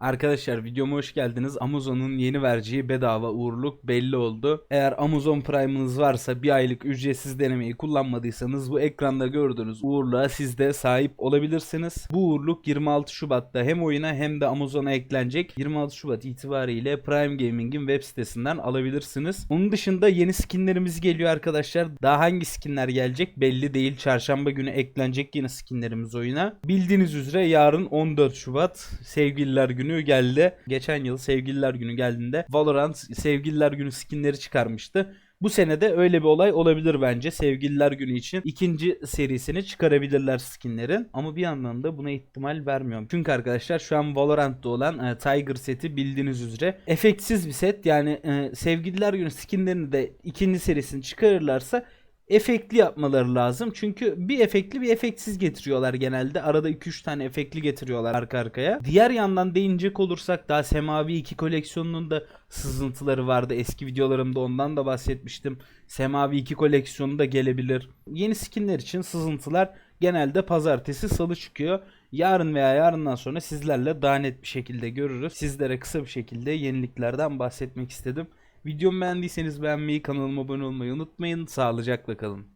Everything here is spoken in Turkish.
Arkadaşlar videoma hoş geldiniz. Amazon'un yeni vereceği bedava uğurluk belli oldu. Eğer Amazon Prime'ınız varsa bir aylık ücretsiz denemeyi kullanmadıysanız bu ekranda gördüğünüz uğurluğa siz de sahip olabilirsiniz. Bu uğurluk 26 Şubat'ta hem oyuna hem de Amazon'a eklenecek. 26 Şubat itibariyle Prime Gaming'in web sitesinden alabilirsiniz. Onun dışında yeni skinlerimiz geliyor arkadaşlar. Daha hangi skinler gelecek belli değil. Çarşamba günü eklenecek yine skinlerimiz oyuna. Bildiğiniz üzere yarın 14 Şubat Sevgililer Günü geldi. Geçen yıl Sevgililer Günü geldiğinde Valorant Sevgililer Günü skinleri çıkarmıştı. Bu sene de öyle bir olay olabilir bence. Sevgililer Günü için ikinci serisini çıkarabilirler skinlerin. Ama bir yandan da buna ihtimal vermiyorum. Çünkü arkadaşlar şu an Valorant'ta olan e, Tiger seti bildiğiniz üzere efektsiz bir set. Yani e, Sevgililer Günü skinlerini de ikinci serisini çıkarırlarsa efektli yapmaları lazım. Çünkü bir efektli bir efektsiz getiriyorlar genelde. Arada 2-3 tane efektli getiriyorlar arka arkaya. Diğer yandan değinecek olursak daha Semavi 2 koleksiyonunun da sızıntıları vardı. Eski videolarımda ondan da bahsetmiştim. Semavi 2 koleksiyonu da gelebilir. Yeni skinler için sızıntılar genelde pazartesi salı çıkıyor. Yarın veya yarından sonra sizlerle daha net bir şekilde görürüz. Sizlere kısa bir şekilde yeniliklerden bahsetmek istedim. Videomu beğendiyseniz beğenmeyi, kanalıma abone olmayı unutmayın. Sağlıcakla kalın.